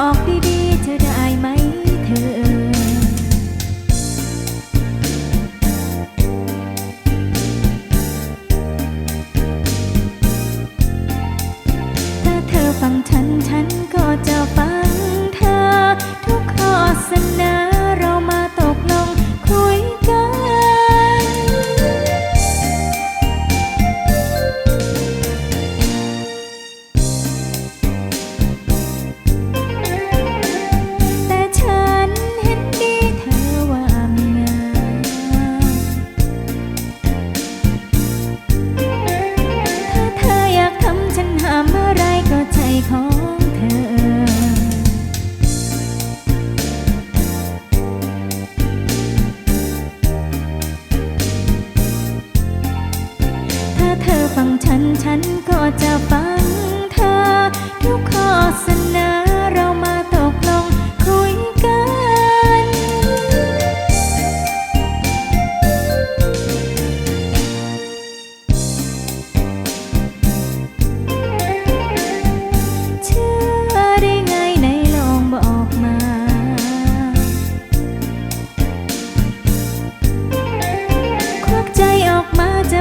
อกดี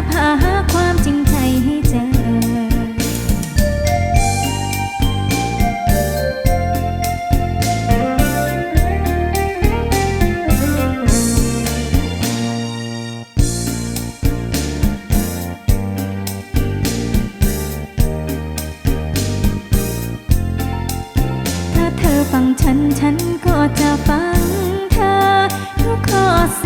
บหาความจริงใจให้เจอ ถ้าเธอฟังฉัน ฉันก็จะฟังเธอทุกข้อเส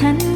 ฉัน